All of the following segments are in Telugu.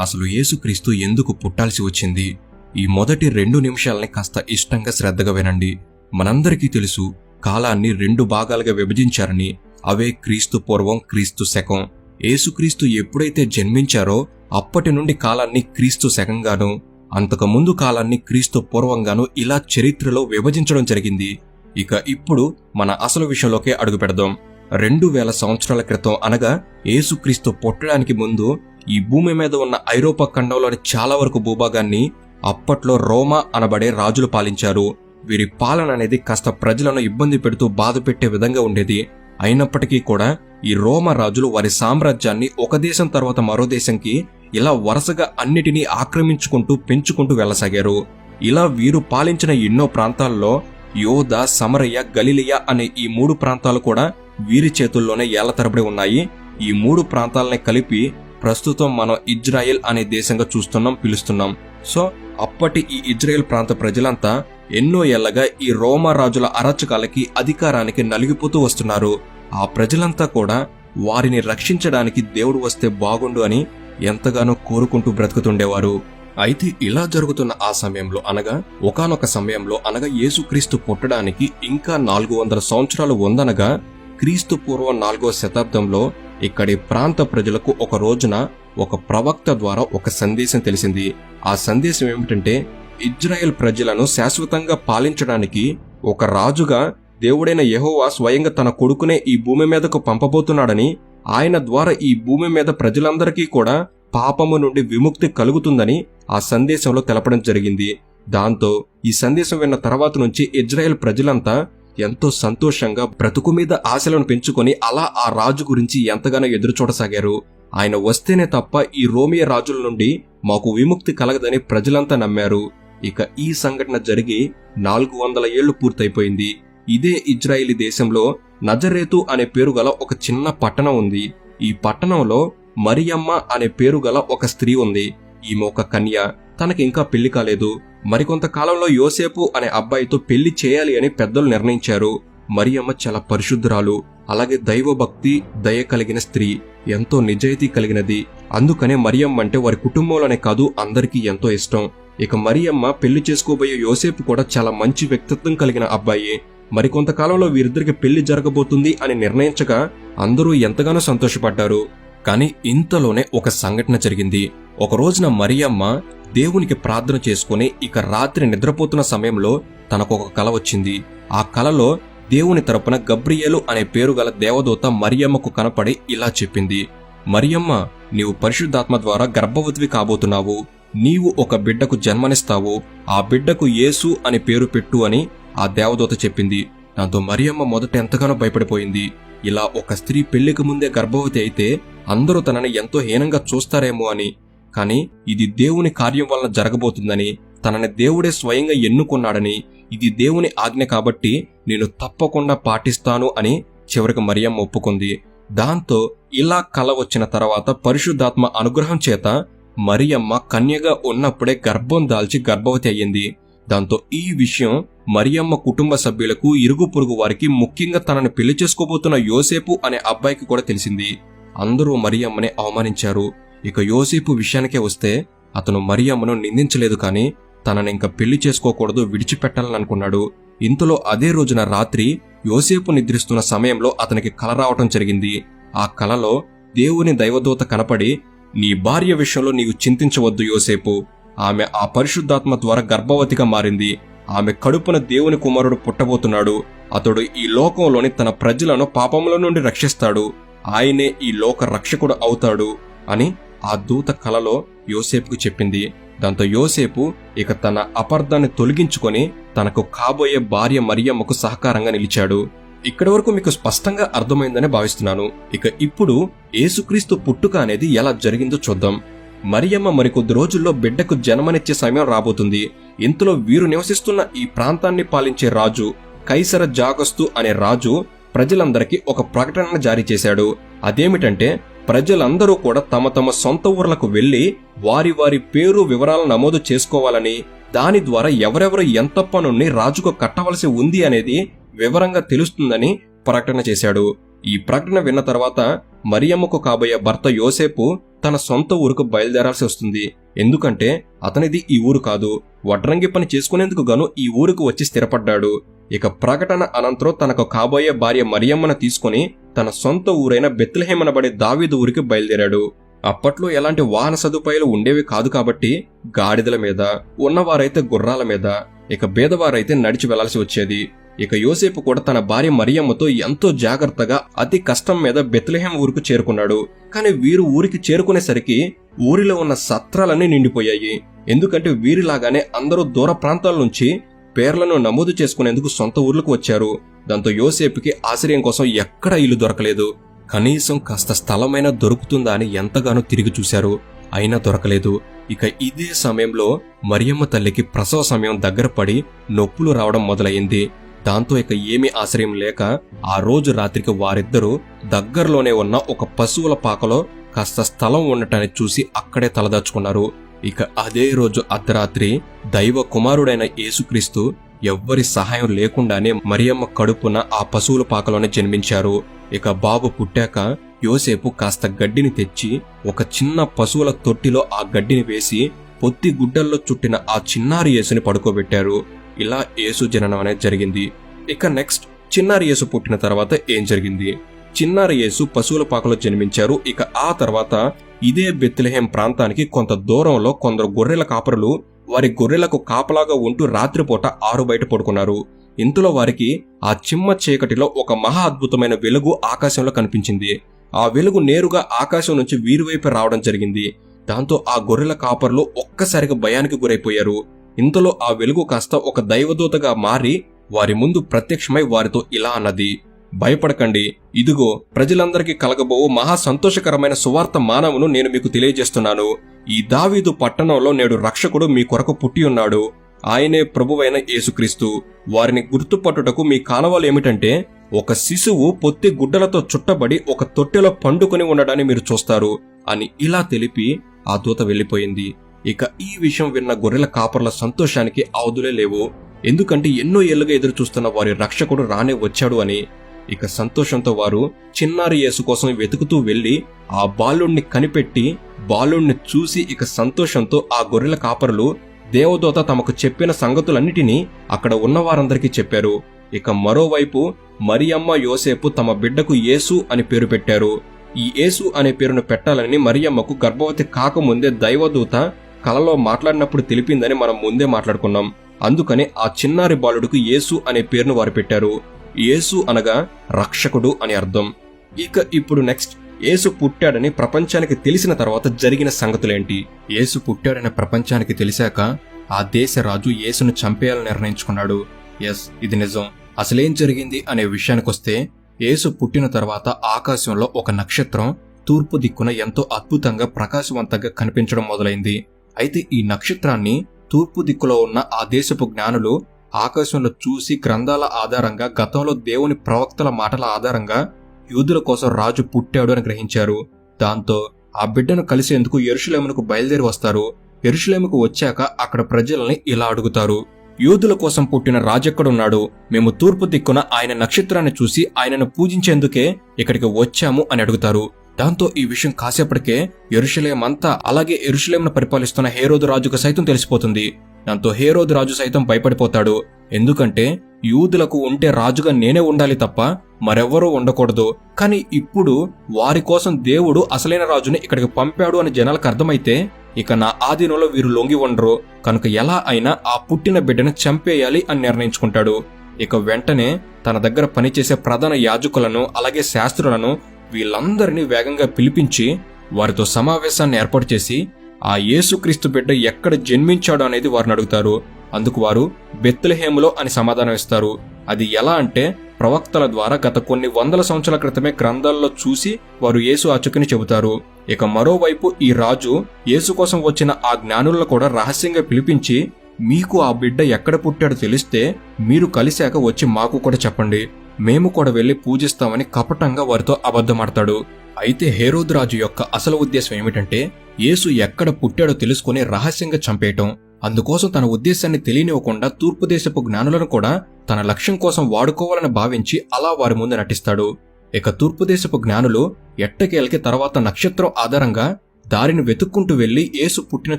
అసలు యేసుక్రీస్తు ఎందుకు పుట్టాల్సి వచ్చింది? ఈ మొదటి రెండు నిమిషాలని కాస్త ఇష్టంగా శ్రద్ధగా వినండి. మనందరికీ తెలుసు కాలాన్ని రెండు భాగాలుగా విభజించారని. అవే క్రీస్తు పూర్వం క్రీస్తు శకం. యేసుక్రీస్తు ఎప్పుడైతే జన్మించారో అప్పటి నుండి కాలాన్ని క్రీస్తు శకంగాను అంతకుముందు కాలాన్ని క్రీస్తు పూర్వంగాను ఇలా చరిత్రలో విభజించడం జరిగింది. ఇక ఇప్పుడు మన అసలు విషయంలోకే అడుగు పెడదాం రెండు వేల సంవత్సరాల క్రితం అనగా యేసుక్రీస్తు పుట్టడానికి ముందు ఈ భూమి మీద ఉన్న ఐరోపా ఖండంలోని చాలా వరకు భూభాగాన్ని అప్పట్లో రోమా అనబడే రాజులు పాలించారు. వీరి పాలన అనేది కాస్త ప్రజలను ఇబ్బంది పెడుతూ బాధ పెట్టే విధంగా ఉండేది. అయినప్పటికీ కూడా ఈ రోమ రాజులు వారి సామ్రాజ్యాన్ని ఒక దేశం తర్వాత మరో దేశంకి ఇలా వరుసగా అన్నిటినీ ఆక్రమించుకుంటూ పెంచుకుంటూ వెళ్ళసాగారు. ఇలా వీరు పాలించిన ఎన్నో ప్రాంతాల్లో యోధ సమరయ్య గలిలియా అనే ఈ మూడు ప్రాంతాలు కూడా వీరి చేతుల్లోనే ఏళ్ళ తరబడి ఉన్నాయి. ఈ మూడు ప్రాంతాలని కలిపి ప్రస్తుతం మనం ఇజ్రాయెల్ అనే దేశంగా చూస్తున్నాం పిలుస్తున్నాం. సో అప్పటి ఈ ఇజ్రాయెల్ ప్రాంత ప్రజలంతా ఎన్నో ఏళ్ళగా ఈ రోమా రాజుల అరాచకాలకి అధికారానికి నలిగిపోతూ వస్తున్నారు. ఆ ప్రజలంతా కూడా వారిని రక్షించడానికి దేవుడు వస్తే బాగుండు అని ఎంతగానో కోరుకుంటూ బ్రతుకుతుండేవారు. అయితే ఇలా జరుగుతున్న ఆ సమయంలో అనగా ఒకానొక సమయంలో అనగా యేసుక్రీస్తు పుట్టడానికి ఇంకా నాలుగు వందల సంవత్సరాలు ఉందనగా క్రీస్తు పూర్వం నాలుగో శతాబ్దంలో ఇక్కడి ప్రాంత ప్రజలకు ఒక రోజున ఒక ప్రవక్త ద్వారా ఒక సందేశం తెలిసింది. ఆ సందేశం ఏమిటంటే ఇజ్రాయెల్ ప్రజలను శాశ్వతంగా పాలించడానికి ఒక రాజుగా దేవుడైన యహోవా స్వయంగా తన కొడుకునే ఈ భూమి మీదకు పంపబోతున్నాడని ఆయన ద్వారా ఈ భూమి మీద ప్రజలందరికీ కూడా పాపము నుండి విముక్తి కలుగుతుందని ఆ సందేశంలో తెలపడం జరిగింది. దాంతో ఈ సందేశం విన్న తర్వాత నుంచి ఇజ్రాయెల్ ప్రజలంతా ఎంతో సంతోషంగా బ్రతుకు మీద ఆశలను పెంచుకొని అలా ఆ రాజు గురించి ఎంతగానో ఎదురు చూడసాగారు ఆయన వస్తేనే తప్ప ఈ రోమియ రాజుల నుండి మాకు విముక్తి కలగదని ప్రజలంతా నమ్మారు. ఇక ఈ సంఘటన జరిగి నాలుగు వందల ఏళ్ళు పూర్తయిపోయింది. ఇదే ఇజ్రాయిలీ దేశంలో నజరేతు అనే పేరు గల ఒక చిన్న పట్టణం ఉంది. ఈ పట్టణంలో మరియమ్మ అనే పేరు గల ఒక స్త్రీ ఉంది. ఈమె ఒక కన్య. తనకి ఇంకా పెళ్ళి కాలేదు. మరికొంత కాలంలో యోసేపు అనే అబ్బాయితో పెళ్ళి చేయాలి అని పెద్దలు నిర్ణయించారు. మరియమ్మ చాలా పరిశుద్ధురాలు అలాగే దైవభక్తి దయ కలిగిన స్త్రీ ఎంతో నిజాయితీ కలిగినది. అందుకనే మరియమ్మ అంటే వారి కుటుంబంలోనే కాదు అందరికీ ఎంతో ఇష్టం. ఇక మరియమ్మ పెళ్ళి చేసుకోబోయే యోసేపు కూడా చాలా మంచి వ్యక్తిత్వం కలిగిన అబ్బాయి. మరికొంతకాలంలో వీరిద్దరికి పెళ్ళి జరగబోతుంది అని నిర్ణయించగా అందరూ ఎంతగానో సంతోషపడ్డారు. కానీ ఇంతలోనే ఒక సంఘటన జరిగింది. ఒక రోజున మరియమ్మ దేవునికి ప్రార్థన చేసుకుని ఇక రాత్రి నిద్రపోతున్న సమయంలో తనకు ఒక కల వచ్చింది. ఆ కలలో దేవుని తరపున గబ్రియేలు అనే పేరు గల దేవదూత మరియమ్మకు కనపడి ఇలా చెప్పింది. మరియమ్మ నీవు పరిశుద్ధాత్మ ద్వారా గర్భవతివి కాబోతున్నావు. నీవు ఒక బిడ్డకు జన్మనిస్తావు. ఆ బిడ్డకు యేసు అని పేరు పెట్టు అని ఆ దేవదూత చెప్పింది. దాంతో మరియమ్మ మొదట ఎంతగానో భయపడిపోయింది. ఇలా ఒక స్త్రీ పెళ్ళికి ముందే గర్భవతి అయితే అందరూ తనని ఎంతో హీనంగా చూస్తారేమో అని కానీ ఇది దేవుని కార్యం వలన జరగబోతుందని తనని దేవుడే స్వయంగా ఎన్నుకున్నాడని ఇది దేవుని ఆజ్ఞ కాబట్టి నేను తప్పకుండా పాటిస్తాను అని చివరికి మరియమ్మ ఒప్పుకుంది. దాంతో ఇలా కల వచ్చిన తర్వాత పరిశుద్ధాత్మ అనుగ్రహం చేత మరియమ్మ కన్యగా ఉన్నప్పుడే గర్భం దాల్చి గర్భవతి అయ్యింది. దాంతో ఈ విషయం మరియమ్మ కుటుంబ సభ్యులకు ఇరుగు పొరుగు వారికి ముఖ్యంగా తనని పెళ్ళి చేసుకోబోతున్న యోసేపు అనే అబ్బాయికి కూడా తెలిసింది. అందరూ మరియమ్మని అవమానించారు. ఇక యోసేపు విషయానికే వస్తే అతను మరియమ్మను నిందించలేదు కానీ తనని ఇంకా పెళ్ళి చేసుకోకూడదు విడిచిపెట్టాలని అనుకున్నాడు. ఇంతలో అదే రోజున రాత్రి యోసేపు నిద్రిస్తున్న సమయంలో అతనికి కల రావటం జరిగింది. ఆ కలలో దేవుని దైవదూత కనపడి నీ భార్య విషయంలో నీవు చింతించవద్దు యోసేపు. ఆమె ఆ పరిశుద్ధాత్మ ద్వారా గర్భవతిగా మారింది. ఆమె కడుపున దేవుని కుమారుడు పుట్టబోతున్నాడు. అతడు ఈ లోకంలోని తన ప్రజలను పాపముల నుండి రక్షిస్తాడు. ఆయనే ఈ లోక రక్షకుడు అవుతాడు అని ఆ దూత కలలో యోసేపుకు చెప్పింది దాంతో యోసేపు ఇక తన అపార్థాన్ని తొలగించుకొని తనకు కాబోయే భార్య మరియమ్మకు సహకారంగా నిలిచాడు. ఇక్కడి వరకు మీకు స్పష్టంగా అర్థమైందని భావిస్తున్నాను. ఇక ఇప్పుడు ఏసుక్రీస్తు పుట్టుక అనేది ఎలా జరిగిందో చూద్దాం. మరియమ్మ మరికొద్ది రోజుల్లో బిడ్డకు జన్మనిచ్చే సమయం రాబోతుంది. ఇంతలో వీరు నివసిస్తున్న ఈ ప్రాంతాన్ని పాలించే రాజు కైసర జాగస్తు అనే రాజు ప్రజలందరికీ ఒక ప్రకటన జారీ చేశాడు. అదేమిటంటే ప్రజలందరూ కూడా తమ తమ సొంత ఊర్లకు వెళ్ళి వారి వారి పేరు వివరాలను నమోదు చేసుకోవాలని దాని ద్వారా ఎవరెవరు ఎంత పనుల్ని రాజుకు కట్టవలసి ఉంది అనేది వివరంగా తెలుస్తుందని ప్రకటన చేశాడు. ఈ ప్రకటన విన్న తర్వాత మరియమ్మకు కాబోయే భర్త యోసేపు తన సొంత ఊరుకు బయలుదేరాల్సి వస్తుంది. ఎందుకంటే అతనిది ఈ ఊరు కాదు. వడ్రంగి పని చేసుకునేందుకు గాను ఈ ఊరుకు వచ్చి స్థిరపడ్డాడు. ఇక ప్రకటన అనంతరం తనకు కాబోయే భార్య మరియమ్మను తీసుకుని తన సొంత ఊరైన బెత్లహేమనబడే దావీదు ఊరికి బయలుదేరాడు. అప్పట్లో ఎలాంటి వాహన సదుపాయాలు ఉండేవి కాదు కాబట్టి గాడిదల మీద ఉన్నవారైతే గుర్రాల మీద ఇక బేదవారైతే నడిచి వెళ్ళాల్సి వచ్చేది. ఇక యోసేపు కూడా తన భార్య మరియమ్మతో ఎంతో జాగ్రత్తగా అతి కష్టం మీద బెత్లహేం ఊరుకు చేరుకున్నాడు. కానీ వీరు ఊరికి చేరుకునేసరికి ఊరిలో ఉన్న సత్రాలన్నీ నిండిపోయాయి. ఎందుకంటే వీరిలాగానే అందరూ దూర ప్రాంతాల నుంచి పేర్లను నమోదు చేసుకునేందుకు సొంత ఊర్లకు వచ్చారు. దాంతో యోసేపుకి ఆశ్రయం కోసం ఎక్కడా ఇల్లు దొరకలేదు. కనీసం కాస్త స్థలమైనా దొరుకుతుందా అని ఎంతగానో తిరిగి చూశారు. అయినా దొరకలేదు. ఇక ఇదే సమయంలో మరియమ్మ తల్లికి ప్రసవ సమయం దగ్గర పడి నొప్పులు రావడం మొదలైంది. దాంతో ఇక ఏమీ ఆశ్రయం లేక ఆ రోజు రాత్రికి వారిద్దరూ దగ్గరలోనే ఉన్న ఒక పశువుల పాకలో కాస్త స్థలం ఉండటాన్ని చూసి అక్కడే తలదాచుకున్నారు. ఇక అదే రోజు అర్ధరాత్రి దైవ కుమారుడైన యేసుక్రీస్తు ఎవ్వరి సహాయం లేకుండానే మరియమ్మ కడుపున ఆ పశువుల పాకలోనే జన్మించారు. ఇక బాబు పుట్టాక యోసేపు కాస్త గడ్డిని తెచ్చి ఒక చిన్న పశువుల తొట్టిలో ఆ గడ్డిని వేసి పొత్తి గుడ్డల్లో చుట్టిన ఆ చిన్నారి యేసుని పడుకోబెట్టారు. ఇలా యేసు జననం అనేది జరిగింది. ఇక నెక్స్ట్ చిన్నారి యేసు పుట్టిన తర్వాత ఏం జరిగింది? చిన్నారి యేసు పశువుల పాకలో జన్మించారు. ఇక ఆ తర్వాత ఇదే బెత్లెహేం ప్రాంతానికి కొంత దూరంలో కొందరు గొర్రెల కాపరులు వారి గొర్రెలకు కాపలాగా ఉంటూ రాత్రిపూట ఆరు బయట పడుకున్నారు. ఇంతలో వారికి ఆ చిమ్మ చీకటిలో ఒక మహా అద్భుతమైన వెలుగు ఆకాశంలో కనిపించింది. ఆ వెలుగు నేరుగా ఆకాశం నుంచి వీరువైపు రావడం జరిగింది. దాంతో ఆ గొర్రెల కాపర్లు ఒక్కసారిగా భయానికి గురైపోయారు. ఇంతలో ఆ వెలుగు కాస్త ఒక దైవదూతగా మారి వారి ముందు ప్రత్యక్షమై వారితో ఇలా అన్నది. భయపడకండి. ఇదిగో ప్రజలందరికీ కలగబోవు మహా సంతోషకరమైన సువార్త మానవును నేను మీకు తెలియజేస్తున్నాను. ఈ దావీదు పట్టణంలో నేడు రక్షకుడు మీ కొరకు పుట్టి ఉన్నాడు. ఆయనే ప్రభువైన యేసుక్రీస్తు. వారిని గుర్తుపట్టుటకు మీ కానవాలు ఏమిటంటే ఒక శిశువు పొత్తి గుడ్డలతో చుట్టబడి ఒక తొట్టెలో పండుకొని ఉండడాన్ని మీరు చూస్తారు అని ఇలా తెలిపి ఆ దూత వెళ్ళిపోయింది ఇక ఈ విషయం విన్న గొర్రెల కాపర్ల సంతోషానికి అవధులే లేవు. ఎందుకంటే ఎన్నో ఏళ్ళుగా ఎదురు చూస్తున్న వారి రక్షకుడు రానే వచ్చాడు అని. ఇక సంతోషంతో వారు చిన్నారి యేసు కోసం వెతుకుతూ వెళ్ళి ఆ బాలుణ్ణి కనిపెట్టి బాలుణ్ణి చూసి ఇక సంతోషంతో ఆ గొర్రెల కాపరులు దేవదూత తమకు చెప్పిన సంగతులన్నిటినీ అక్కడ ఉన్న వారందరికీ చెప్పారు. ఇక మరోవైపు మరియమ్మ యోసేపు తమ బిడ్డకు యేసు అని పేరు పెట్టారు. ఈ యేసు అనే పేరును పెట్టాలని మరియమ్మకు గర్భవతి కాకముందే దైవదూత కలలో మాట్లాడినప్పుడు తెలిపిందని మనం ముందే మాట్లాడుకున్నాం. అందుకని ఆ చిన్నారి బాలుడికి యేసు అనే పేరును వారు పెట్టారు. యేసు అనగా రక్షకుడు అని అర్థం. ఇక ఇప్పుడు నెక్స్ట్. యేసు పుట్టాడని ప్రపంచానికి తెలిసిన తర్వాత జరిగిన సంగతులేంటి? యేసు పుట్టాడని ప్రపంచానికి తెలిసాక ఆ దేశ రాజు యేసును చంపేయాలని నిర్ణయించుకున్నాడు. ఎస్ ఇది నిజం. అసలేం జరిగింది అనే విషయానికొస్తే యేసు పుట్టిన తర్వాత ఆకాశంలో ఒక నక్షత్రం తూర్పు దిక్కున ఎంతో అద్భుతంగా ప్రకాశవంతంగా కనిపించడం మొదలైంది. అయితే ఈ నక్షత్రాన్ని తూర్పు దిక్కులో ఉన్న ఆ దేశపు జ్ఞానులు ఆకాశంలో చూసి గ్రంథాల ఆధారంగా గతంలో దేవుని ప్రవక్తల మాటల ఆధారంగా యూదుల కోసం రాజు పుట్టాడు అని గ్రహించారు. దాంతో ఆ బిడ్డను కలిసేందుకు ఎరుషులేమునకు బయలుదేరి వస్తారు. ఎరుషులేముకు వచ్చాక అక్కడ ప్రజల్ని ఇలా అడుగుతారు. యూదుల కోసం పుట్టిన రాజెక్కడున్నాడు. మేము తూర్పు దిక్కున ఆయన నక్షత్రాన్ని చూసి ఆయనను పూజించేందుకే ఇక్కడికి వచ్చాము అని అడుగుతారు. దాంతో ఈ విషయం కాసేపటికే ఎరుషలేం అంతా అలాగే ఎరుషలేంను పరిపాలిస్తున్న హేరోదు రాజుకు సైతం తెలిసిపోతుంది. దాంతో హేరోదు రాజు సైతం భయపడిపోతాడు. ఎందుకంటే యూదులకు ఉంటే రాజుగా నేనే ఉండాలి తప్ప మరెవ్వరూ ఉండకూడదు. కానీ ఇప్పుడు వారి కోసం దేవుడు అసలైన రాజుని ఇక్కడికి పంపాడు అని జనాలకు అర్థమైతే ఇక నా ఆధీనంలో వీరు లొంగి ఉండరు. కనుక ఎలా అయినా ఆ పుట్టిన బిడ్డను చంపేయాలి అని నిర్ణయించుకుంటాడు. ఇక వెంటనే తన దగ్గర పనిచేసే ప్రధాన యాజకులను అలాగే శాస్త్రులను వీళ్ళందరినీ వేగంగా పిలిపించి వారితో సమావేశాన్ని ఏర్పాటు చేసి ఆ యేసుక్రీస్తు బిడ్డ ఎక్కడ జన్మించాడు అనేది వారిని అడుగుతారు. అందుకు వారు బెత్లెహేములో అని సమాధానం ఇస్తారు. అది ఎలా అంటే ప్రవక్తల ద్వారా గత కొన్ని వందల సంవత్సరాల క్రితమే గ్రంథాల్లో చూసి వారు యేసు అచుకుని చెబుతారు. ఇక మరోవైపు ఈ రాజు యేసు కోసం వచ్చిన ఆ జ్ఞానులను కూడా రహస్యంగా పిలిపించి మీకు ఆ బిడ్డ ఎక్కడ పుట్టాడో తెలిస్తే మీరు కలిశాక వచ్చి మాకు కూడా చెప్పండి. మేము కూడా వెళ్ళి పూజిస్తామని కపటంగా వారితో అబద్ధమాడతాడు. అయితే హేరోద్రాజు యొక్క అసలు ఉద్దేశం ఏమిటంటే యేసు ఎక్కడ పుట్టాడో తెలుసుకుని రహస్యంగా చంపేయటం. అందుకోసం తన ఉద్దేశాన్ని తెలియనివ్వకుండా తూర్పు దేశపు జ్ఞానులను కూడా తన లక్ష్యం కోసం వాడుకోవాలని భావించి అలా వారి ముందు నటిస్తాడు. ఇక తూర్పు దేశపు జ్ఞానులు ఎట్టకేలకి తర్వాత నక్షత్రం ఆధారంగా దారిని వెతుక్కుంటూ వెళ్ళి యేసు పుట్టిన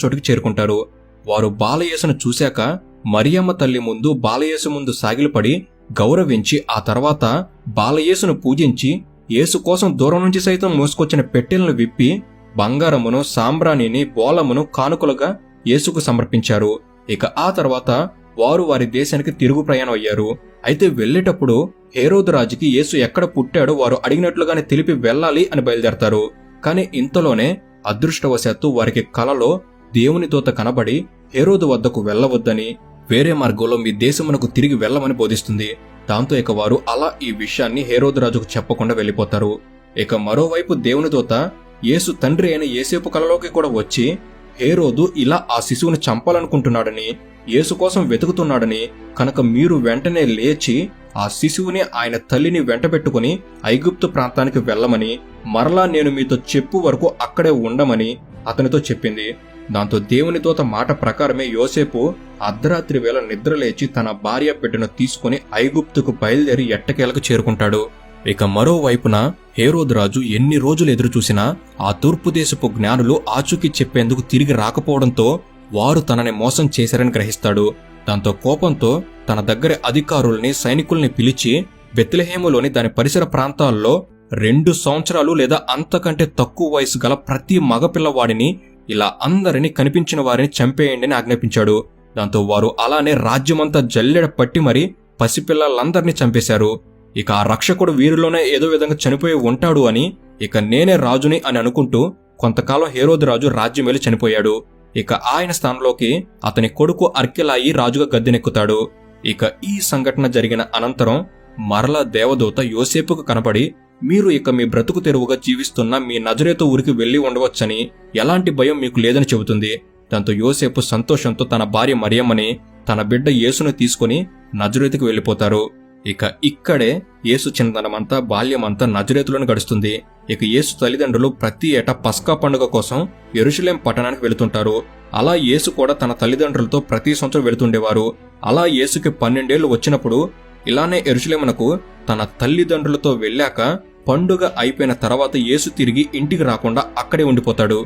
చోటుకి చేరుకుంటారు. వారు బాలయేసును చూశాక మరియమ్మ తల్లి ముందు బాలయేసు ముందు సాగిలపడి గౌరవించి ఆ తర్వాత బాలయేసును పూజించి యేసు కోసం దూరం నుంచి సైతం మోసుకొచ్చిన పెట్టెలను విప్పి బంగారమును సాంబ్రాణిని బోలమును కానుకలుగా యేసుకు సమర్పించారు. ఇక ఆ తర్వాత వారు వారి దేశానికి తిరుగు ప్రయాణం అయ్యారు అయితే వెళ్ళేటప్పుడు హేరోదు రాజుకి యేసు ఎక్కడ పుట్టాడో వారు అడిగినట్లుగానే తెలిపి వెళ్ళాలి అని బయలుదేరతారు. కానీ ఇంతలోనే అదృష్టవశాత్తు వారికి కలలో దేవుని దూత కనబడి హేరోదు వద్దకు వెళ్ళవద్దని వేరే మార్గంలో మీ దేశమునకు తిరిగి వెళ్ళమని బోధిస్తుంది. దాంతో ఇక వారు అలా ఈ విషయాన్ని హేరోదు రాజుకు చెప్పకుండా వెళ్ళిపోతారు. ఇక మరోవైపు దేవుని దూత యేసు తండ్రి అయిన ఏసేపు కలలోకి కూడా వచ్చి హేరోదు ఇలా ఆ శిశువుని చంపాలనుకుంటున్నాడని యేసు కోసం వెతుకుతున్నాడని కనుక మీరు వెంటనే లేచి ఆ శిశువుని ఆయన తల్లిని వెంటబెట్టుకుని ఐగుప్తు ప్రాంతానికి వెళ్ళమని మరలా నేను మీతో చెప్పు వరకు అక్కడే ఉండమని అతనితో చెప్పింది. దాంతో దేవుని దూత మాట ప్రకారమే యోసేపు అర్ధరాత్రి వేళ నిద్రలేచి తన భార్య బిడ్డను తీసుకుని ఐగుప్తుకు బయలుదేరి ఎట్టకేలకు చేరుకుంటాడు. ఇక మరోవైపున హేరోద్ రాజు ఎన్ని రోజులు ఎదురుచూసినా ఆ తూర్పు దేశపు జ్ఞానులు ఆచూకీ చెప్పేందుకు తిరిగి రాకపోవడంతో వారు తనని మోసం చేశారని గ్రహిస్తాడు. దాంతో కోపంతో తన దగ్గర అధికారుల్ని సైనికుల్ని పిలిచి బెత్లహేములోని దాని పరిసర ప్రాంతాల్లో రెండు సంవత్సరాలు లేదా అంతకంటే తక్కువ వయసు గల ప్రతి మగపిల్లవాడిని ఇలా అందరినీ కనిపించిన వారిని చంపేయండి అని ఆజ్ఞాపించాడు. దాంతో వారు అలానే రాజ్యమంతా జల్లెడ పట్టి మరీ పసిపిల్లలందరినీ చంపేశారు. ఇక ఆ రక్షకుడు వీరిలోనే ఏదో విధంగా చనిపోయి ఉంటాడు అని ఇక నేనే రాజుని అని అనుకుంటూ కొంతకాలం హేరోద్ రాజు రాజ్యమేలి చనిపోయాడు. ఇక ఆయన స్థానంలోకి అతని కొడుకు అర్కెలాయి రాజుగా గద్దెనెక్కుతాడు. ఇక ఈ సంఘటన జరిగిన అనంతరం మరల దేవదూత యోసేపుకు కనపడి మీరు ఇక మీ బ్రతుకు తెరువుగా జీవిస్తున్న మీ నజరేతు ఊరికి వెళ్ళి ఉండవచ్చని ఎలాంటి భయం మీకు లేదని చెబుతుంది. దాంతో యోసేపు సంతోషంతో తన భార్య మరియమ్మని తన బిడ్డ యేసును తీసుకుని నజరేతుకు వెళ్ళిపోతారు. ఇక ఇక్కడే యేసు చిన్నతనమంతా బాల్యమంతా నజరేతులను గడుస్తుంది. ఇక యేసు తల్లిదండ్రులు ప్రతి ఏటా పస్కా పండుగ కోసం ఎరుషులేం పట్టణానికి వెళుతుంటారు. అలా యేసు కూడా తన తల్లిదండ్రులతో ప్రతి సంవత్సరం వెళుతుండేవారు. అలా యేసుకి పన్నెండేళ్ళు వచ్చినప్పుడు ఇలానే ఎరుషులేమునకు తన తల్లిదండ్రులతో వెళ్ళాక పండుగ అయిపోయిన తర్వాత యేసు తిరిగి ఇంటికి రాకుండా అక్కడే ఉండిపోతాడు.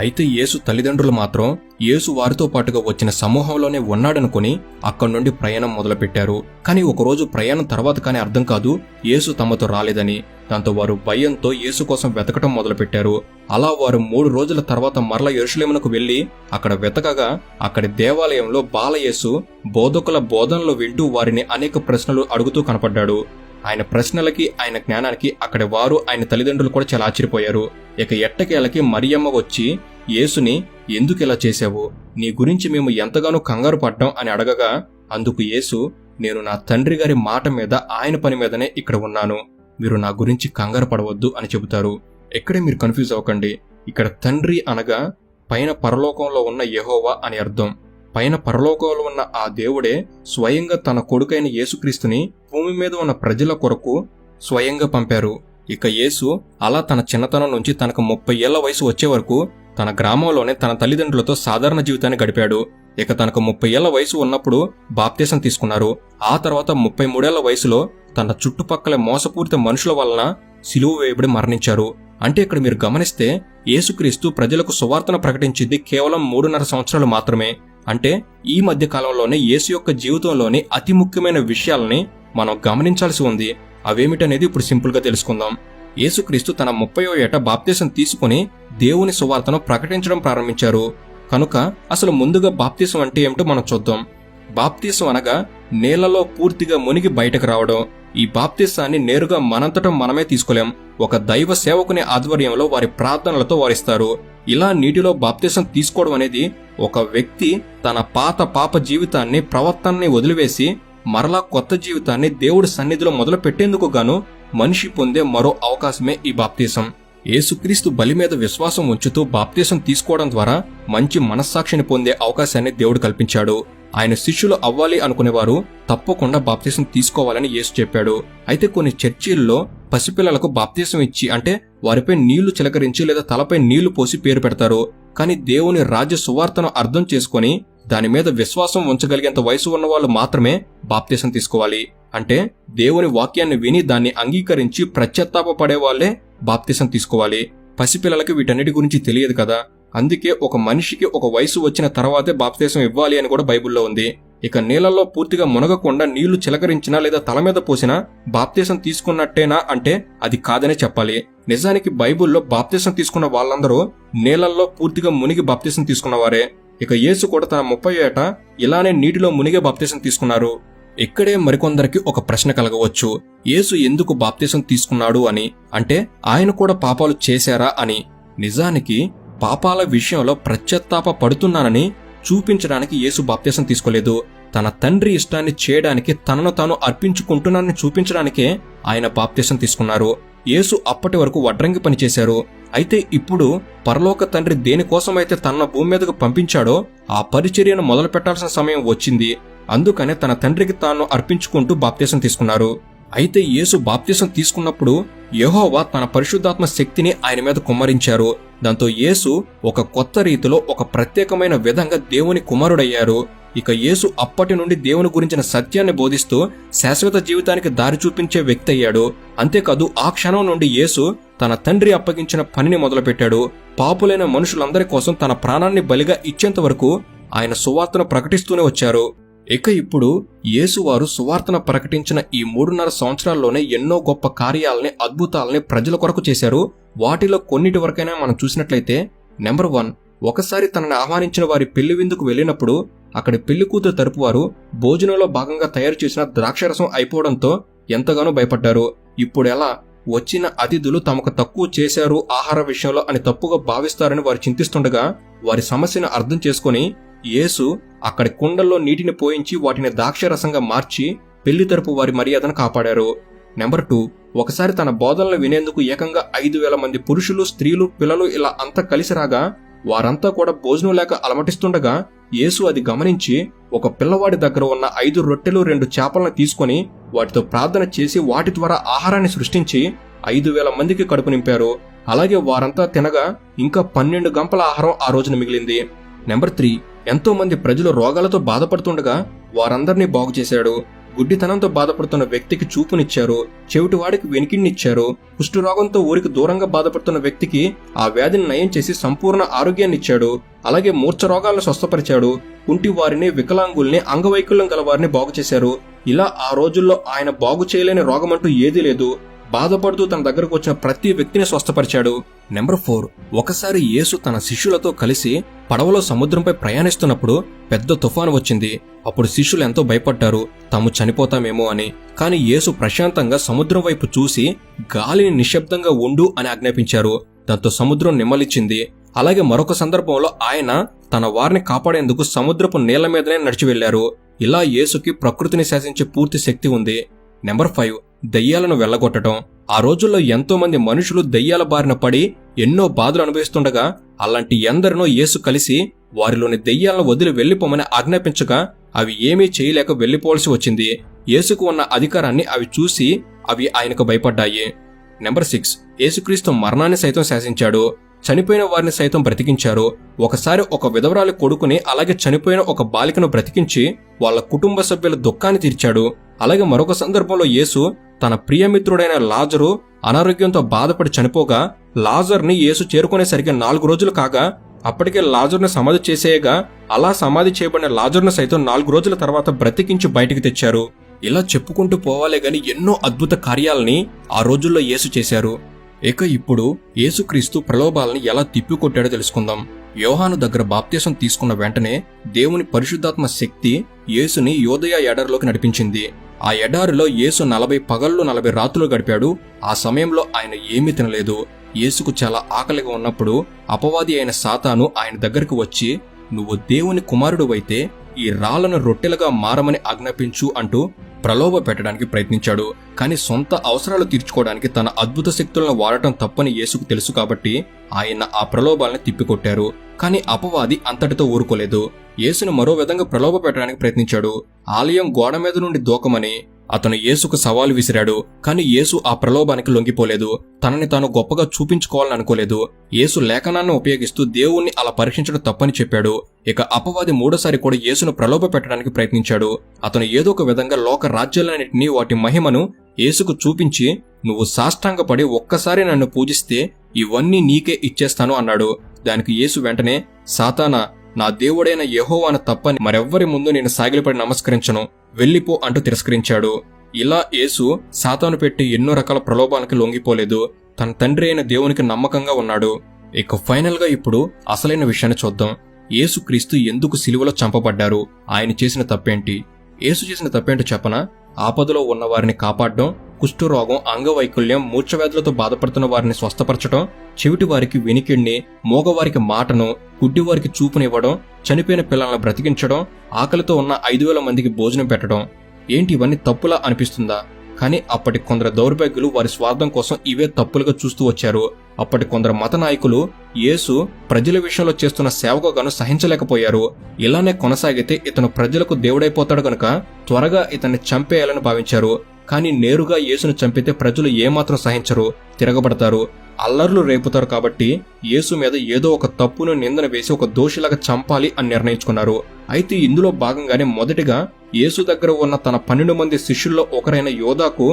అయితే యేసు తల్లిదండ్రులు మాత్రం యేసు వారితో పాటుగా వచ్చిన సమూహంలోనే ఉన్నాడనుకుని అక్కడి నుండి ప్రయాణం మొదలుపెట్టారు. కానీ ఒకరోజు ప్రయాణం తర్వాత కానీ అర్థం కాదు యేసు తమతో రాలేదని దాంతో వారు భయంతో యేసు కోసం వెతకటం మొదలుపెట్టారు. అలా వారు మూడు రోజుల తర్వాత మరల ఎరుషలేమునకు వెళ్ళి అక్కడ వెతకగా అక్కడి దేవాలయంలో బాలయేసు బోధకుల బోధనలు వింటూ వారిని అనేక ప్రశ్నలు అడుగుతూ కనపడ్డాడు. ఆయన ప్రశ్నలకి ఆయన జ్ఞానానికి అక్కడి వారు ఆయన తల్లిదండ్రులు కూడా చాలా ఆశ్చర్యపోయారు. ఇక ఎట్టకేలకి మరియమ్మ వచ్చి యేసుని ఎందుకు ఇలా చేశావు? నీ గురించి మేము ఎంతగానో కంగారు పడ్డాం అని అడగగా అందుకు యేసు నేను నా తండ్రి గారి మాట మీద ఆయన పని మీదనే ఇక్కడ ఉన్నాను. మీరు నా గురించి కంగారు పడవద్దు అని చెబుతారు. ఎక్కడే మీరు కన్ఫ్యూజ్ అవ్వకండి. ఇక్కడ తండ్రి అనగా పైన పరలోకంలో ఉన్న యహోవా అని అర్థం. పైన పరలోకంలో ఉన్న ఆ దేవుడే స్వయంగా తన కొడుకైన యేసుక్రీస్తుని భూమి మీద ఉన్న ప్రజల కొరకు స్వయంగా పంపారు. ఇక యేసు అలా తన చిన్నతనం నుంచి తనకు ముప్పై ఏళ్ళ వయసు వచ్చే వరకు తన గ్రామంలోనే తన తల్లిదండ్రులతో సాధారణ జీవితాన్ని గడిపాడు. ఇక తనకు ముప్పై ఏళ్ళ వయసు ఉన్నప్పుడు బాప్తీసం తీసుకున్నారు. ఆ తర్వాత ముప్పై మూడేళ్ళ వయసులో తన చుట్టుపక్కల మోసపూరిత మనుషుల వలన సిలువ వేయబడి మరణించారు. అంటే ఇక్కడ మీరు గమనిస్తే యేసుక్రీస్తు ప్రజలకు సువార్తను ప్రకటించింది కేవలం మూడున్నర సంవత్సరాలు మాత్రమే. అంటే ఈ మధ్య కాలంలోనే యేసు యొక్క జీవితంలోని అతి ముఖ్యమైన విషయాలని మనం గమనించాల్సి ఉంది. అవేమిటనేది ఇప్పుడు సింపుల్గా తెలుసుకుందాం. యేసుక్రీస్తు తన ముప్పయో ఏట బాప్తీసం తీసుకుని దేవుని సువార్తను ప్రకటించడం ప్రారంభించారు. కనుక అసలు ముందుగా బాప్తీసం అంటే ఏమిటో మనం చూద్దాం. బాప్తీసం అనగా నీళ్ళలో పూర్తిగా మునిగి బయటకు రావడం. ఈ బాప్తీసాన్ని నేరుగా మనంతటం మనమే తీసుకోలేం. ఒక దైవ సేవకుని ఆధ్వర్యంలో వారి ప్రార్థనలతో వారిస్తారు. ఇలా నీటిలో బాప్తీసం తీసుకోవడం అనేది ఒక వ్యక్తి తన పాత పాప జీవితాన్ని ప్రవర్తనని వదిలివేసి మరలా కొత్త జీవితాన్ని దేవుడి సన్నిధిలో మొదలు పెట్టేందుకు గాను మనిషి పొందే మరో అవకాశమే ఈ బాప్తీసం. యేసుక్రీస్తు బలి మీద విశ్వాసం ఉంచుతూ బాప్తీసం తీసుకోవడం ద్వారా మంచి మనస్సాక్షిని పొందే అవకాశాన్ని దేవుడు కల్పించాడు. ఆయన శిష్యులు అవ్వాలి అనుకునేవారు తప్పకుండా బాప్తీసం తీసుకోవాలని యేసు చెప్పాడు. అయితే కొన్ని చర్చిల్లో పసిపిల్లలకు బాప్తీసం ఇచ్చి అంటే వారిపై నీళ్ళు చిలకరించి లేదా తలపై నీళ్ళు పోసి పేరు పెడతారు. కానీ దేవుని రాజ్య సువార్తను అర్థం చేసుకొని దాని మీద విశ్వాసం ఉంచగలిగేంత వయసు ఉన్న వాళ్ళు మాత్రమే బాప్తీసం తీసుకోవాలి. అంటే దేవుని వాక్యాన్ని విని దాన్ని అంగీకరించి ప్రత్యత్తాప పడే వాళ్ళే బాప్తీసం తీసుకోవాలి. పసిపిల్లలకి వీటన్నిటి గురించి తెలియదు కదా. అందుకే ఒక మనిషికి ఒక వయసు వచ్చిన తర్వాతే బాప్తీసం ఇవ్వాలి అని కూడా బైబిల్లో ఉంది. ఇక నీళ్ళల్లో పూర్తిగా మునగకుండా నీళ్ళు చిలకరించినా లేదా తల మీద పోసినా బాప్తీసం తీసుకున్నట్టేనా అంటే అది కాదనే చెప్పాలి. నిజానికి బైబిల్లో బాప్తీసం తీసుకున్న వాళ్ళందరూ నీళ్ళల్లో పూర్తిగా మునిగి బాప్తీసం తీసుకున్నవారే. ఇక యేసు కూడా తన ముప్పై ఏట ఇలానే నీటిలో మునిగే బాప్తీసం తీసుకున్నారు. ఇక్కడే మరికొందరికి ఒక ప్రశ్న కలగవచ్చు. యేసు ఎందుకు బాప్తీసం తీసుకున్నాడు అని? అంటే ఆయన కూడా పాపాలు చేశారా అని? నిజానికి పాపాల విషయంలో ప్రత్యత్తాప పడుతున్నానని చూపించడానికి యేసు బాప్తీసం తీసుకోలేదు. తన తండ్రి ఇష్టాన్ని చేయడానికి తనను తాను అర్పించుకుంటున్నానని చూపించడానికే ఆయన బాప్తీసం తీసుకున్నారు. యేసు అప్పటి వరకు వడ్రంగి పనిచేశారు. అయితే ఇప్పుడు పరలోక తండ్రి దేనికోసమైతే తన భూమి మీదకు పంపించాడో ఆ పరిచర్యను మొదలు పెట్టాల్సిన సమయం వచ్చింది. అందుకనే తన తండ్రికి తాను అర్పించుకుంటూ బాప్తీసం తీసుకున్నారు. అయితే యేసు బాప్తీసం తీసుకున్నప్పుడు యెహోవా తన పరిశుద్ధాత్మ శక్తిని ఆయన మీద కుమ్మరించారు. దాంతో యేసు ఒక కొత్త రీతిలో ఒక ప్రత్యేకమైన విధంగా దేవుని కుమారుడయ్యారు. ఇక యేసు అప్పటి నుండి దేవుని గురించిన సత్యాన్ని బోధిస్తూ శాశ్వత జీవితానికి దారి చూపించే వ్యక్తి అయ్యాడు. అంతేకాదు ఆ క్షణం నుండి యేసు తన తండ్రి అప్పగించిన పనిని మొదలుపెట్టాడు. పాపులైన మనుషులందరి కోసం తన ప్రాణాన్ని బలిగా ఇచ్చేంత వరకు ఆయన సువార్తను ప్రకటిస్తూనే వచ్చారు. ఇక ఇప్పుడు యేసువారు సువార్తను ప్రకటించిన ఈ మూడున్నర సంవత్సరాల్లోనే ఎన్నో గొప్ప కార్యాలని అద్భుతాలని ప్రజల కొరకు చేశారు. వాటిలో కొన్నిటి వరకైనా మనం చూసినట్లయితే నెంబర్ వన్ ఒకసారి తనని ఆహ్వానించిన వారి పెళ్ళి విందుకు వెళ్ళినప్పుడు అక్కడి పెళ్ళి కూతురు తరపు వారు భోజనంలో భాగంగా తయారు చేసిన ద్రాక్షరసం అయిపోవడంతో ఎంతగానో భయపడ్డారు. ఇప్పుడు ఎలా వచ్చిన అతిథులు తమకు తక్కువ చేశారు ఆహార విషయంలో అని తప్పుగా భావిస్తారని వారు చింతిస్తుండగా వారి సమస్యను అర్థం చేసుకుని యేసు అక్కడి కుండల్లో నీటిని పోయించి వాటిని ద్రాక్షరసంగా మార్చి పెళ్ళి తరపు వారి మర్యాదను కాపాడారు. నెంబర్ టూ ఒకసారి తన బోధనలు వినేందుకు ఏకంగా ఐదు వేల మంది పురుషులు స్త్రీలు పిల్లలు ఇలా అంతా కలిసి రాగా వారంతా కూడా భోజనం లేక అలమటిస్తుండగా యేసు అది గమనించి ఒక పిల్లవాడి దగ్గర ఉన్న ఐదు రొట్టెలు రెండు చేపలను తీసుకొని వాటితో ప్రార్థన చేసి వాటి ద్వారా ఆహారాన్ని సృష్టించి ఐదు వేల మందికి కడుపు నింపారు. అలాగే వారంతా తినగా ఇంకా పన్నెండు గంపల ఆహారం ఆ రోజున మిగిలింది. నెంబర్ త్రీ ఎంతో మంది ప్రజలు రోగాలతో బాధపడుతుండగా వారందరినీ బాగు చేశాడు. గుడ్డితనంతో బాధపడుతున్న వ్యక్తికి చూపునిచ్చారు. చెవిటివాడికి వెనికిడినిచ్చారు. కుష్ఠరోగంతో ఊరికి దూరంగా బాధపడుతున్న వ్యక్తికి ఆ వ్యాధిని నయం చేసి సంపూర్ణ ఆరోగ్యాన్నిచ్చాడు. అలాగే మూర్ఛ రోగాలను స్వస్థపరిచాడు. కుంటి వారిని వికలాంగుల్ని అంగవైకల్యం గల వారిని బాగు చేశారు. ఇలా ఆ రోజుల్లో ఆయన బాగు చేయలేని రోగమంటూ ఏదీ లేదు. బాధపడుతూ తన దగ్గరకు వచ్చిన ప్రతి వ్యక్తిని స్వస్థపరిచాడు. నెంబర్ ఫోర్ ఒకసారి యేసు తన శిష్యులతో కలిసి పడవలో సముద్రంపై ప్రయాణిస్తున్నప్పుడు పెద్ద తుఫాను వచ్చింది. అప్పుడు శిష్యులు ఎంతో భయపడ్డారు. తాము చనిపోతామేమో అని. కాని యేసు ప్రశాంతంగా సముద్రం వైపు చూసి గాలిని నిశ్శబ్దంగా ఉండు అని ఆజ్ఞాపించారు. దాంతో సముద్రం నిమ్మలిచ్చింది. అలాగే మరొక సందర్భంలో ఆయన తన వారిని కాపాడేందుకు సముద్రపు నీళ్ళ మీదనే నడిచి వెళ్ళారు ఇలా యేసుకి ప్రకృతిని శాసించే పూర్తి శక్తి ఉంది. నెంబర్ ఫైవ్ దయ్యాలను వెళ్ళగొట్టడం. ఆ రోజుల్లో ఎంతో మంది మనుషులు దయ్యాల బారిన పడి ఎన్నో బాధలు అనుభవిస్తుండగా అలాంటి ఎందరినో యేసు కలిసి వారిలోని దెయ్యాలను వదిలి వెళ్ళిపోమని ఆజ్ఞాపించగా అవి ఏమీ చేయలేక వెళ్ళిపోవలసి వచ్చింది. యేసుకు ఉన్న అధికారాన్ని అవి చూసి అవి ఆయనకు భయపడ్డాయి. నెంబర్ సిక్స్ యేసుక్రీస్తు మరణాన్ని సైతం శాసించాడు. చనిపోయిన వారిని సైతం బ్రతికించారు. ఒకసారి ఒక విధవరాలి కొడుకుని అలాగే చనిపోయిన ఒక బాలికను బ్రతికించి వాళ్ళ కుటుంబ సభ్యుల దుఃఖాన్ని తీర్చాడు. అలాగే మరొక సందర్భంలో యేసు తన ప్రియమిత్రుడైన లాజరు అనారోగ్యంతో బాధపడి చనిపోగా లాజర్ని యేసు చేరుకునేసరికి నాలుగు రోజులు కాగా అప్పటికే లాజర్ను సమాధి చేసేయగా అలా సమాధి చేయబడిన లాజర్ను సైతం నాలుగు రోజుల తర్వాత బ్రతికించి బయటికి తెచ్చారు. ఇలా చెప్పుకుంటూ పోవాలే గాని ఎన్నో అద్భుత కార్యాలని ఆ రోజుల్లో యేసు చేశారు. ఇక ఇప్పుడు యేసుక్రీస్తు ప్రలోభాలను ఎలా తిప్పికొట్టాడో తెలుసుకుందాం. యోహాను దగ్గర బాప్తీసం తీసుకున్న వెంటనే దేవుని పరిశుద్ధాత్మ శక్తి యేసుని యోదయ ఎడారిలోకి నడిపించింది. ఆ ఎడారిలో యేసు నలభై పగళ్ళు నలభై రాత్రులు గడిపాడు. ఆ సమయంలో ఆయన ఏమీ తినలేదు. యేసుకు చాలా ఆకలిగా ఉన్నప్పుడు అపవాది అయిన సాతాను ఆయన దగ్గరకు వచ్చి నువ్వు దేవుని కుమారుడు అయితే ఈ రాళ్ళను రొట్టెలుగా మారమని ఆజ్ఞాపించు అంటూ ప్రలోభ పెట్టడానికి ప్రయత్నించాడు. కానీ సొంత అవసరాలు తీర్చుకోవడానికి తన అద్భుత శక్తులను వాడటం తప్పని యేసుకు తెలుసు కాబట్టి ఆయన ఆ ప్రలోభాలను తిప్పికొట్టారు. కానీ అపవాది అంతటితో ఊరుకోలేదు. యేసును మరో విధంగా ప్రలోభ పెట్టడానికి ప్రయత్నించాడు. ఆలయం గోడ మీద నుండి దూకమని అతను యేసుకు సవాలు విసిరాడు. కానీ యేసు ఆ ప్రలోభానికి లొంగిపోలేదు. తనని తాను గొప్పగా చూపించుకోవాలని అనుకోలేదు. యేసు లేఖనాన్ని ఉపయోగిస్తూ దేవుణ్ణి అలా పరీక్షించడం తప్పని చెప్పాడు. ఇక అపవాది మూడోసారి కూడా యేసును ప్రలోభ పెట్టడానికి ప్రయత్నించాడు. అతను ఏదో ఒక విధంగా లోక రాజ్యాలన్నింటినీ వాటి మహిమను యేసుకు చూపించి నువ్వు సాష్టాంగపడి ఒక్కసారి నన్ను పూజిస్తే ఇవన్నీ నీకే ఇచ్చేస్తాను అన్నాడు. దానికి యేసు వెంటనే సాతానా నా దేవుడైన యహోవాన తప్పని మరెవ్వరి ముందు నేను సాగిలపడి నమస్కరించను? వెళ్ళిపో అంటూ తిరస్కరించాడు. ఇలా యేసు సాతాను పెట్టి ఎన్నో రకాల ప్రలోభాలకి లొంగిపోలేదు. తన తండ్రి అయిన దేవునికి నమ్మకంగా ఉన్నాడు. ఇక ఫైనల్గా ఇప్పుడు అసలైన విషయాన్ని చూద్దాం. యేసు క్రీస్తు ఎందుకు సిలువలో చంపబడ్డారు? ఆయన చేసిన తప్పేంటి? యేసు చేసిన తప్పేంటో చెప్పన? ఆపదలో ఉన్న వారిని కాపాడడం కుష్ఠరోగం అంగవైకల్యం మూర్ఛవ్యాధులతో బాధపడుతున్న వారిని స్వస్థపరచడం చెవిటి వారికి వెనికిడిని మోగవారికి మాటను గుడ్డివారికి చూపునివ్వడం చనిపోయిన పిల్లలను బ్రతికించడం ఆకలితో ఉన్న ఐదు వేల మందికి భోజనం పెట్టడం. ఏంటి ఇవన్నీ తప్పులా అనిపిస్తుందా? కానీ అప్పటి కొందరు దౌర్భాగ్యులు వారి స్వార్థం కోసం ఇవే తప్పులుగా చూస్తూ వచ్చారు. అప్పటి కొందరు మత నాయకులు యేసు ప్రజల విషయంలో చేస్తున్న సేవకు గాను సహించలేకపోయారు. ఇలానే కొనసాగితే ఇతను ప్రజలకు దేవుడైపోతాడు గనుక త్వరగా ఇతన్ని చంపేయాలని భావించారు. కానీ నేరుగా యేసును చంపితే ప్రజలు ఏమాత్రం సహించరు తిరగబడతారు. అల్లర్లు రేపుతారు కాబట్టి యేసు మీద ఏదో ఒక తప్పును నిందన వేసి ఒక దోషిలాగా చంపాలి అని నిర్ణయించుకున్నారు. అయితే ఇందులో భాగంగానే మొదటిగా యేసు దగ్గర ఉన్న తన పన్నెండు మంది శిష్యుల్లో ఒకరైన యోధాకు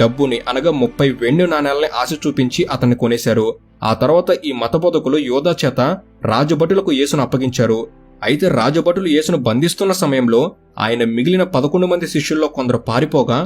డబ్బుని అనగా ముప్పై వెండి నాణేలని ఆశ చూపించి అతన్ని కొనేశారు. ఆ తర్వాత ఈ మతబోధకులు యోధా చేత రాజభటులకు యేసును అప్పగించారు. అయితే రాజభటులు యేసును బంధిస్తున్న సమయంలో ఆయన మిగిలిన పదకొండు మంది శిష్యుల్లో కొందరు పారిపోగా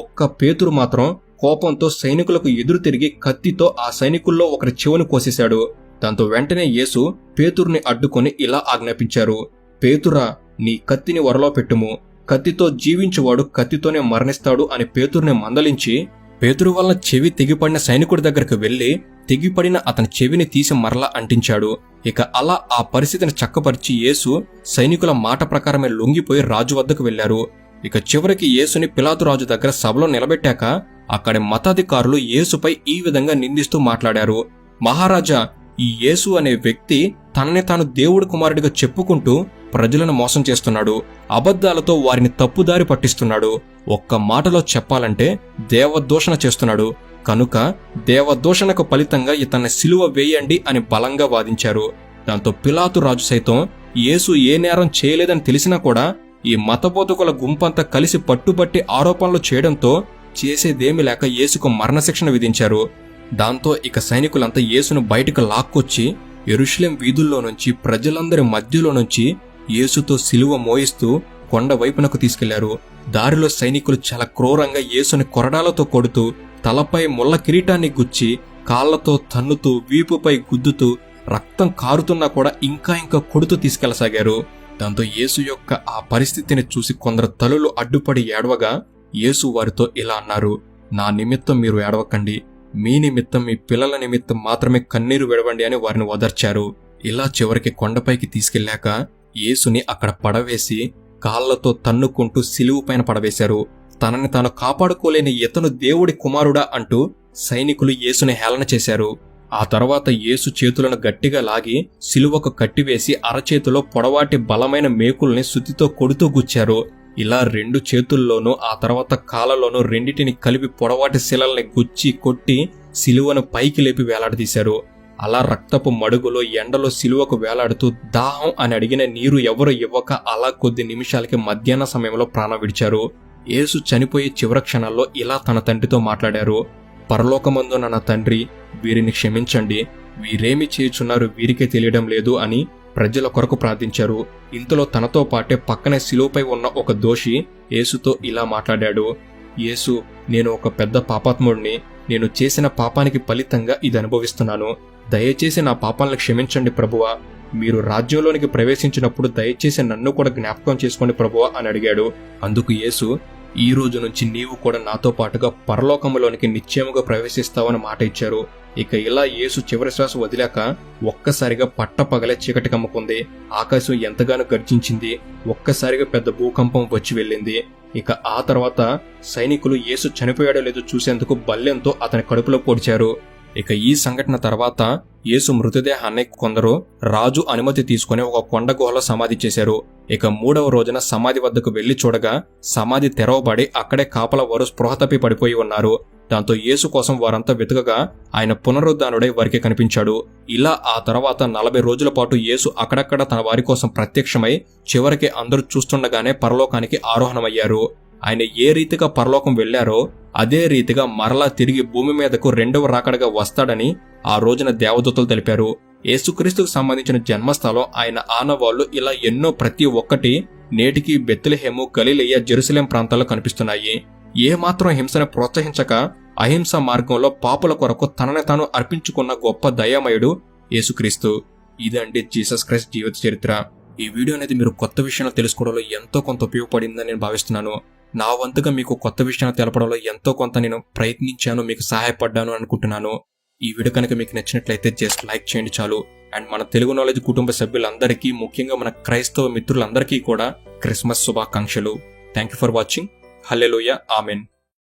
ఒక్క పేతురు మాత్రం కోపంతో సైనికులకు ఎదురు తిరిగి కత్తితో ఆ సైనికుల్లో ఒకరి చెవును కోసేశాడు. దాంతో వెంటనే యేసు పేతుర్ని అడ్డుకొని ఇలా ఆజ్ఞాపించారు. పేతురా నీ కత్తిని వరలో పెట్టుము. కత్తితో జీవించువాడు కత్తితోనే మరణిస్తాడు అని పేతుర్ని మందలించి పేతురు వల్ల చెవి తెగిపడిన సైనికుడి దగ్గరకు వెళ్ళి తెగిపడిన అతని చెవిని తీసి మరలా అంటించాడు. ఇక అలా ఆ పరిస్థితిని చక్కపరిచి యేసు సైనికుల మాట ప్రకారమే లొంగిపోయి రాజు వద్దకు వెళ్ళారు ఇక చివరికి యేసుని పిలాతు రాజు దగ్గర సభలో నిలబెట్టాక అక్కడి మతాధికారులు యేసుపై ఈ విధంగా నిందిస్తూ మాట్లాడారు. మహారాజా ఈ యేసు అనే వ్యక్తి తనని తాను దేవుడి కుమారుడిగా చెప్పుకుంటూ ప్రజలను మోసం చేస్తున్నాడు. అబద్ధాలతో వారిని తప్పుదారి పట్టిస్తున్నాడు. ఒక్క మాటలో చెప్పాలంటే దేవదూషణ చేస్తున్నాడు. కనుక దేవదూషణకు ఫలితంగా ఇతన్ని సిలువ వేయండి అని బలంగా వాదించారు. దాంతో పిలాతు రాజు సైతం యేసు ఏ నేరం చేయలేదని తెలిసినా కూడా ఈ మతబోధకుల గుంపంతా కలిసి పట్టుబట్టి ఆరోపణలు చేయడంతో చేసేదేమీ లేక యేసుకు మరణశిక్షణ విధించారు. దాంతో ఇక సైనికులంతా యేసును బయటకు లాక్కొచ్చి ఎరుషులెం వీధుల్లో నుంచి ప్రజలందరి మధ్యలో నుంచి యేసుతో సిలువ మోయిస్తూ కొండ వైపునకు తీసుకెళ్ళారు. దారిలో సైనికులు చాలా క్రూరంగా యేసుని కొరడాలతో కొడుతూ తలపై ముళ్ళ కిరీటాన్ని గుచ్చి కాళ్ళతో తన్నుతూ వీపుపై గుద్దుతూ రక్తం కారుతున్నా కూడా ఇంకా ఇంకా కొడుతూ తీసుకెళ్ళసాగారు. దాంతో యేసు యొక్క ఆ పరిస్థితిని చూసి కొందరు తలలు అడ్డుపడి ఏడవగా యేసు వారితో ఇలా అన్నారు నా నిమిత్తం మీరు ఏడవకండి. మీ నిమిత్తం మీ పిల్లల నిమిత్తం మాత్రమే కన్నీరు విడవండి అని వారిని ఓదార్చారు. ఇలా చివరికి కొండపైకి తీసుకెళ్ళాక యేసుని అక్కడ పడవేసి కాళ్ళతో తన్నుకుంటూ సిలువు పైన పడవేశారు. తనని తాను కాపాడుకోలేని ఇతను దేవుడి కుమారుడా అంటూ సైనికులు యేసుని హేళన చేశారు. ఆ తర్వాత యేసు చేతులను గట్టిగా లాగి సిలువకు కట్టివేసి అరచేతిలో పొడవాటి బలమైన మేకుల్ని శుతితో కొడుతూ గుచ్చారు. ఇలా రెండు చేతుల్లోనూ ఆ తర్వాత కాలలోనూ రెండిటిని కలిపి పొడవాటి శిలల్ని గుచ్చి కొట్టి సిలువను పైకి లేపి వేలాడదీశారు. అలా రక్తపు మడుగులో ఎండలో సిలువకు వేలాడుతూ దాహం అని అడిగిన నీరు ఎవరు ఇవ్వక అలా కొద్ది నిమిషాలకి మధ్యాహ్న సమయంలో ప్రాణం విడిచారు. యేసు చనిపోయే చివరి క్షణాల్లో ఇలా తన తండ్రితో మాట్లాడారు. పరలోకమందు నా తండ్రి వీరిని క్షమించండి. వీరేమి చేయుచున్నారు వీరికే తెలియడం లేదు అని ప్రజల కొరకు ప్రార్థించారు. ఇంతలో తనతో పాటే పక్కనే శిలువపై ఉన్న ఒక దోషి యేసుతో ఇలా మాట్లాడాడు. యేసు నేను ఒక పెద్ద పాపాత్ముడిని. నేను చేసిన పాపానికి ఫలితంగా ఇది అనుభవిస్తున్నాను. దయచేసి నా పాపాలను క్షమించండి ప్రభువా. మీరు రాజ్యంలోనికి ప్రవేశించినప్పుడు దయచేసి నన్ను కూడా జ్ఞాపకం చేసుకోండి ప్రభువా అని అడిగాడు. అందుకు యేసు ఈ రోజు నుంచి నీవు కూడా నాతో పాటుగా పరలోకములోనికి నిశ్చయముగా ప్రవేశిస్తావని మాట ఇచ్చారు. ఇక ఇలా యేసు చివరి శ్వాస వదిలాక ఒక్కసారిగా పట్టపగలే చీకటి కమ్ముకుంది. ఆకాశం ఎంతగానో గర్జించింది. ఒక్కసారిగా పెద్ద భూకంపం వచ్చి వెళ్ళింది. ఇక ఆ తర్వాత సైనికులు యేసు చనిపోయాడో లేదో చూసేందుకు బల్లెంతో అతని కడుపులో పొడిచారు. ఇక ఈ సంఘటన తర్వాత యేసు మృతదేహాన్ని కొందరు రాజు అనుమతి తీసుకుని ఒక కొండ గుహలో సమాధి చేశారు. ఇక మూడవ రోజున సమాధి వద్దకు వెళ్ళి చూడగా సమాధి తెరవబడి అక్కడే కాపల వారు స్పృహ తప్పి పడిపోయి ఉన్నారు. దాంతో యేసు కోసం వారంతా వెతుకగా ఆయన పునరుద్ధానుడై వారికి కనిపించాడు. ఇలా ఆ తర్వాత నలభై రోజుల పాటు యేసు అక్కడక్కడ తన వారి కోసం ప్రత్యక్షమై చివరికి అందరూ చూస్తుండగానే పరలోకానికి ఆరోహణమయ్యారు. ఆయన ఏ రీతిగా పరలోకం వెళ్ళారో అదే రీతిగా మరలా తిరిగి భూమి మీదకు రెండవ రాకడగా వస్తాడని ఆ రోజున దేవదూతలు తెలిపారు. యేసుక్రీస్తుకు సంబంధించిన జన్మస్థలం ఆయన ఆనవాళ్ళు ఇలా ఎన్నో ప్రతి ఒక్కటి నేటికి బెత్తలహేము గలీలయ్య జెరుసలేం ప్రాంతాల్లో కనిపిస్తున్నాయి. ఏ మాత్రం హింసను ప్రోత్సహించక అహింస మార్గంలో పాపుల కొరకు తనని తాను అర్పించుకున్న గొప్ప దయామయుడు యేసుక్రీస్తు. ఇదండి జీసస్ క్రైస్ట్ జీవిత చరిత్ర. ఈ వీడియో అనేది మీరు కొత్త విషయాలు తెలుసుకోవడంలో ఎంతో కొంత ఉపయోగపడిందని నేను భావిస్తున్నాను. నా వంతుగా మీకు కొత్త విషయాలు తెలపడంలో ఎంతో కొంత నేను ప్రయత్నించాను మీకు సహాయపడ్డాను అనుకుంటున్నాను. ఈ వీడియో కనుక మీకు నచ్చినట్లయితే జస్ట్ లైక్ చేయండి చాలు. అండ్ మన తెలుగు నాలెడ్జ్ కుటుంబ సభ్యులందరికీ ముఖ్యంగా మన క్రైస్తవ మిత్రులందరికీ కూడా క్రిస్మస్ శుభాకాంక్షలు. Thank you for watching. Hallelujah. Amen.